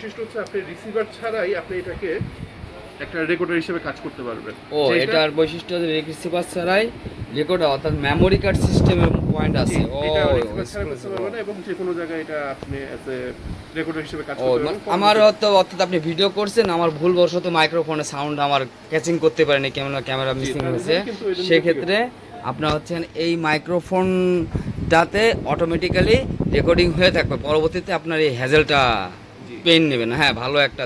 বৈশিষ্ট্য হচ্ছে আপনি রিসিভার ছাড়াই আপনি এটাকে একটা রেকর্ডার হিসেবে কাজ করতে পারবেন। ও এটার বৈশিষ্ট্য রিসিভার ছাড়াই রেকর্ড অর্থাৎ মেমোরি কার্ড সিস্টেমের পয়েন্ট আছে। ও এবং যে কোনো জায়গায় এটা আপনি অ্যাজ এ রেকর্ডার হিসেবে কাজ করতে মানে আমার অর্থ অর্থাৎ আপনি ভিডিও করছেন আমার ভুলবশত মাইক্রোফোনে সাউন্ড আমার ক্যাচিং করতে পারেনি ক্যামেরা ক্যামেরা মিসিং হয়েছে। সেক্ষেত্রে আপনার হচ্ছেন এই মাইক্রোফোনটাতে অটোমেটিক্যালি রেকর্ডিং হয়ে থাকবে। পরবর্তীতে আপনার এই হ্যাজেলটা। পেন নেবেন হ্যাঁ ভালো একটা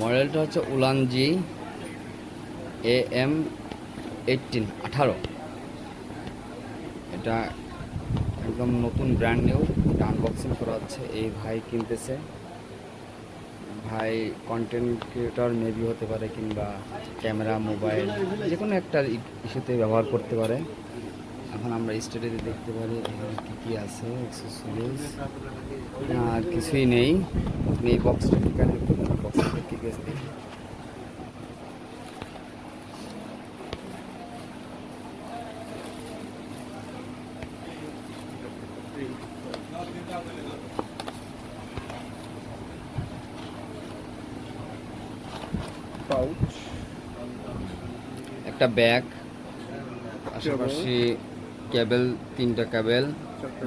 মডেলটা হচ্ছে উলানজি এ এম এইটিন আঠারো। এটা একদম নতুন ব্র্যান্ড নিউ আনবক্সিং করা হচ্ছে। এই ভাই কিনতেছে। ভাই কন্টেন্ট ক্রিয়েটর মেবি হতে পারে কিংবা ক্যামেরা মোবাইল যে কোনো একটা ইস্যুতে ব্যবহার করতে পারে। এখন আমরা স্টেডিতে দেখতে পারি এখানে কী কী আছে অ্যাক্সেসরিজ আর কিছুই নেই। এই বক্সটা ঠিকানা বক্সটা কী কী পাউচ একটা ব্যাগ পাশাপাশি কেবল তিনটা কেবল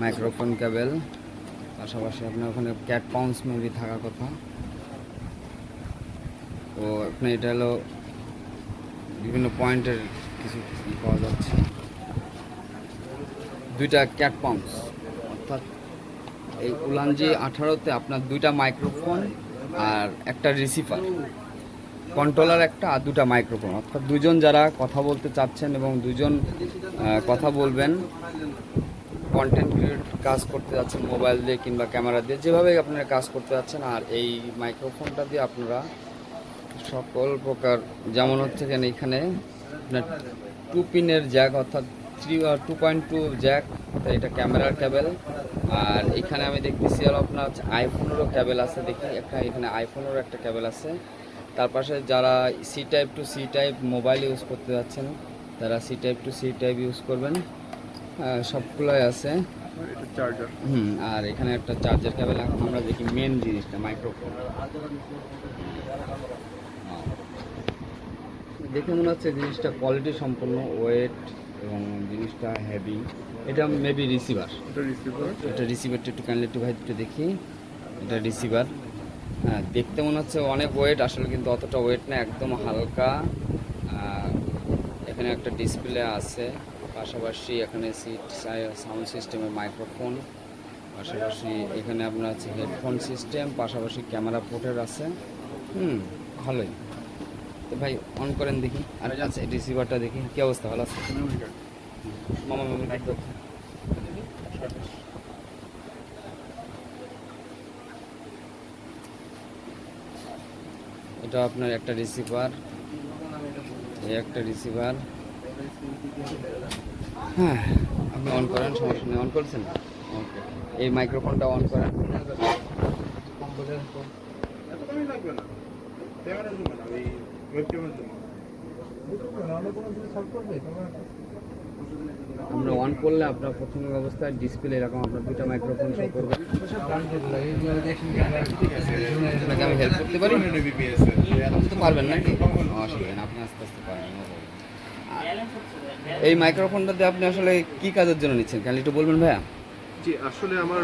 মাইক্রোফোন কেবল পাশাপাশি আপনার ওখানে ক্যাট পাউন্স মেবি থাকার কথা। তো আপনার এটা হলো বিভিন্ন পয়েন্টের কিছু পাওয়া যাচ্ছে। দুইটা ক্যাট পাউন্স অর্থাৎ এই উলানজি আঠারোতে আপনার দুইটা মাইক্রোফোন আর একটা রিসিভার। কন্ট্রোলার একটা আর দুটা মাইক্রোফোন অর্থাৎ দুজন যারা কথা বলতে চাচ্ছেন এবং দুজন কথা বলবেন কন্টেন্ট ক্রিয়েট কাজ করতে যাচ্ছেন মোবাইল দিয়ে কিংবা ক্যামেরা দিয়ে যেভাবে আপনারা কাজ করতে যাচ্ছেন, আর এই মাইক্রোফোনটা দিয়ে আপনারা সকল প্রকার, যেমন হচ্ছে কেন এখানে আপনার টু পিনের জ্যাক অর্থাৎ three two point two jack এটা ক্যামেরার ক্যাবেল আর এখানে আমি দেখতেছি আর আপনার আইফোনেরও ক্যাবেল আছে দেখি। একটা এখানে আইফোনেরও একটা ক্যাবেল আছে। তার পাশে যারা C type to C type mobile use করতে যাচ্ছেন তারা C type to C type use করবেন। সবগুলোই আছে। চার্জার হুম আর এখানে একটা চার্জার কেবল আমরা দেখি মেন জিনিসটা মাইক্রোফোন দেখে মনে হচ্ছে জিনিসটা কোয়ালিটি সম্পন্ন ওয়েট এবং জিনিসটা হেভি এটা মেবি রিসিভার এটা রিসিভার এটা রিসিভারটা একটু কাইন্ডলি একটু ভাই একটু দেখি। এটা রিসিভার হ্যাঁ দেখতে মনে হচ্ছে অনেক ওয়েট আসলে কিন্তু অতটা ওয়েট না একদম হালকা। এখানে একটা ডিসপ্লে আছে পাশাপাশি এখানে সিট সাউন্ড সিস্টেমের মাইক্রোফোন পাশাপাশি এখানে আপনার আছে হেডফোন সিস্টেম পাশাপাশি ক্যামেরা পোর্টের আছে। হুম ভালোই। তো ভাই অন করেন দেখি। আর আচ্ছা রিসিভারটা দেখি কী অবস্থা? ভালো আছে? মামা মামি এটা আপনার একটা রিসিভার এই একটা রিসিভার হ্যাঁ আপনি অন করেন, সমস্যা নেই। অন করছেন? এই মাইক্রোফোনটা অন করেন। লাগবে না। আমরা অন করলে আপনার প্রথম অবস্থায় ডিসপ্লে এরকম আপনার দুটো মাইক্রোফোন শো করবে। আপনাকে আমি হেল্প করতে পারি? আপনি তো পারবেন নাকি অসুবিধা নেই আপনি আস্তে আস্তে পারবেন এই মাইক্রোফোনটাতে আপনি আসলে কি কাজের জন্য নিচ্ছেন? কাল একটু বলবেন ভাইয়া। জি আসলে আমার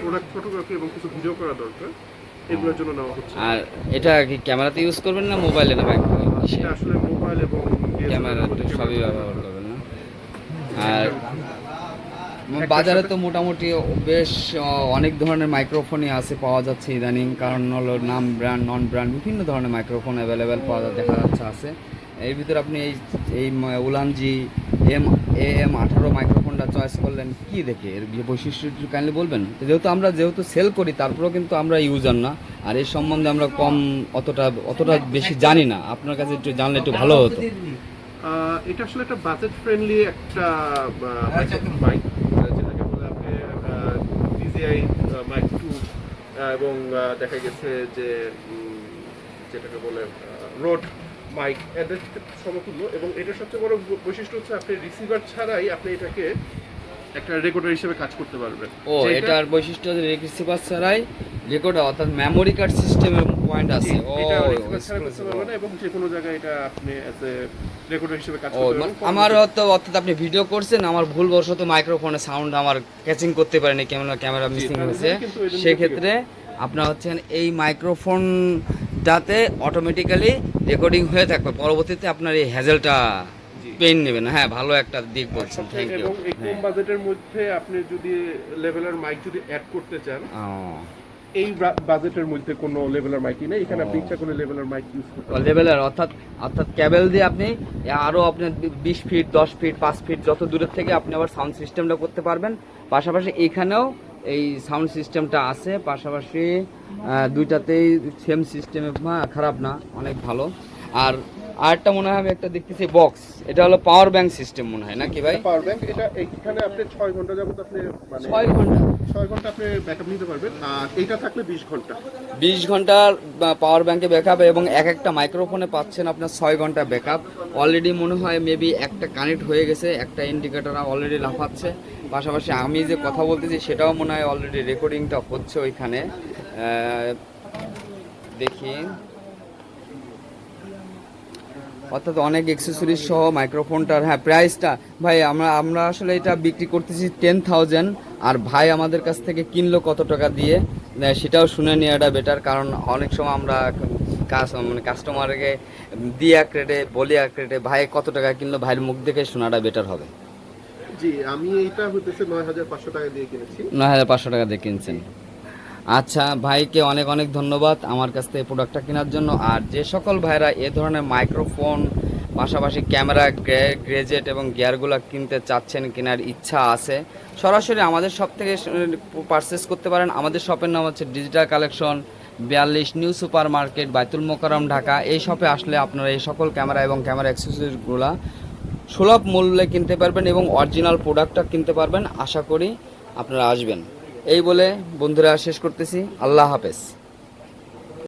প্রোডাক্ট ফটোগ্রাফি এবং কিছু ভিডিও করা দরকার। এগুলোর জন্য নেওয়া হচ্ছে। আর এটা কি ক্যামেরাতে ইউজ করবেন না মোবাইলে না ভাই এটা আসলে মোবাইল এবং ক্যামেরা সবই ব্যবহার করবেন। না আর বাজারে তো মোটামুটি বেশ অনেক ধরনের মাইক্রোফোনই আছে পাওয়া যাচ্ছে ইদানিং। কারণ হলো নাম ব্র্যান্ড নন ব্র্যান্ড বিভিন্ন ধরনের মাইক্রোফোন অ্যাভেলেবেল পাওয়া দেখা যাচ্ছে আছে। এর ভিতরে আপনি এই এই উলানজি এম এ এম আঠারো মাইক্রোফোনটা চয়েস করলেন কি দেখে? এর বৈশিষ্ট্য একটু কাইন্ডলি বলবেন? যেহেতু আমরা যেহেতু সেল করি তারপরেও কিন্তু আমরা ইউজার না। আর এই সম্বন্ধে আমরা কম অতটা অতটা বেশি জানি না। আপনার কাছে একটু জানলে একটু ভালো হতো। এটা আসলে একটা বাজেট ফ্রেন্ডলি একটা মাইক যেটাকে বলে আপনি ডিজিআই মাইক টু এবং দেখা গেছে যে যেটাকে বলে রোড মাইক এদের সমতুল্য। এবং এটা সবচেয়ে বড় বৈশিষ্ট্য হচ্ছে আপনি রিসিভার ছাড়াই আপনি এটাকে একটা রেকর্ডার হিসেবে কাজ করতে পারবেন। ও এটার বৈশিষ্ট্য রিসিভার ছাড়াই রেকর্ড অর্থাৎ মেমোরি কার্ড সিস্টেমের পয়েন্ট আছে। ও এটা receiver ছাড়া করতে পারবেন এবং যে কোনো জায়গায় এটা আপনি অ্যাজ এ রেকর্ডার হিসেবে কাজ করতে মানে আমার হয়তো অর্থাৎ আপনি ভিডিও করছেন আমার ভুলবশত মাইক্রোফোনে সাউন্ড আমার ক্যাচিং করতে পারেনি ক্যামেরা ক্যামেরা মিসিং হয়েছে। সেক্ষেত্রে আপনার হচ্ছেন এই মাইক্রোফোনটাতে অটোমেটিক্যালি রেকর্ডিং হয়ে থাকবে। পরবর্তীতে আপনার এই হ্যাজেলটা পেন নেবেন হ্যাঁ ভালো একটা দিক বলছেন। থ্যাংক ইউ এবং এই কম বাজেটের মধ্যে আপনি যদি লেভেলের মাইক যদি অ্যাড করতে চান এই বাজেটের মধ্যে কোনো লেভেলের মাইকই নেই। এখানে আপনি। ইচ্ছা করলে লেভেলের মাইক ইউজ করতে লেভেলের অর্থাৎ অর্থাৎ ক্যাবেল দিয়ে আপনি আরও আপনার বিশ ফিট দশ ফিট পাঁচ ফিট যত দূরের থেকে আপনি আবার সাউন্ড সিস্টেমটা করতে পারবেন। পাশাপাশি এখানেও এই সাউন্ড সিস্টেমটা আছে। পাশাপাশি দুইটাতেই সেম সিস্টেমে খারাপ না অনেক ভালো। আর আরেকটা মনে হয় আমি একটা দেখতেছি বক্স এটা হলো পাওয়ার ব্যাংক সিস্টেম মনে হয় নাকি ভাই? পাওয়ার ব্যাংক এটা এখানে আপনি ছয় ঘণ্টা যাবত আপনি মানে ছয় ঘণ্টা। ছয় ঘণ্টা আপনি ব্যাকআপ নিতে পারবেন, আর এইটা থাকলে বিশ ঘণ্টা। বিশ ঘণ্টার পাওয়ার ব্যাংকে ব্যাকআপ এবং এক একটা মাইক্রোফোনে পাচ্ছেন আপনার ছয় ঘণ্টা ব্যাকআপ অলরেডি মনে হয় মেবি একটা কানেক্ট হয়ে গেছে, একটা ইন্ডিকেটর অলরেডি লাফাচ্ছে। পাশাপাশি আমি যে কথা বলতেছি, সেটাও মনে হয় অলরেডি রেকর্ডিংটা হচ্ছে ওইখানে। দেখি। অর্থাৎ অনেক অ্যাক্সেসরিজ সহ মাইক্রোফোনটার হ্যাঁ প্রাইসটা ভাই, আমরা আমরা আসলে এটা বিক্রি করতেছি টেন থাউজেন্ড আর ভাই আমাদের কাছ থেকে কিনলো কত টাকা দিয়ে সেটাও শুনে নেওয়াটা বেটার কারণ অনেক সময় আমরা কাজ মানে কাস্টমারকে দিয়ে এক রেটে বলি এক রেটে ভাই কত টাকা কিনলো ভাইয়ের মুখ দেখে শোনাটা বেটার হবে। জি আমি এইটা হইতেছে নয় হাজার পাঁচশো টাকা দিয়ে কিনেছি। নয় হাজার পাঁচশো টাকা দিয়ে কিনছেন। আচ্ছা ভাইকে অনেক অনেক ধন্যবাদ আমার কাছ থেকে প্রোডাক্টটা কেনার জন্য। আর যে সকল ভাইরা এ ধরনের মাইক্রোফোন পাশাপাশি ক্যামেরা গ্রেজেট এবং গিয়ারগুলো কিনতে চাচ্ছেন কেনার ইচ্ছা আছে। সরাসরি আমাদের শপ থেকে পারচেস করতে পারেন। আমাদের শপের নাম হচ্ছে ডিজিটাল কালেকশন বিয়াল্লিশ New Super Market Baitul Mukarram Dhaka. এই শপে আসলে আপনারা এই সকল ক্যামেরা এবং ক্যামেরা অ্যাক্সেসরিজগুলো সুলভ মূল্যে কিনতে পারবেন এবং অরিজিনাল প্রোডাক্টটা কিনতে পারবেন। আশা করি আপনারা আসবেন। এই বলে বন্ধুরা শেষ করতেছি। আল্লাহ হাফেজ।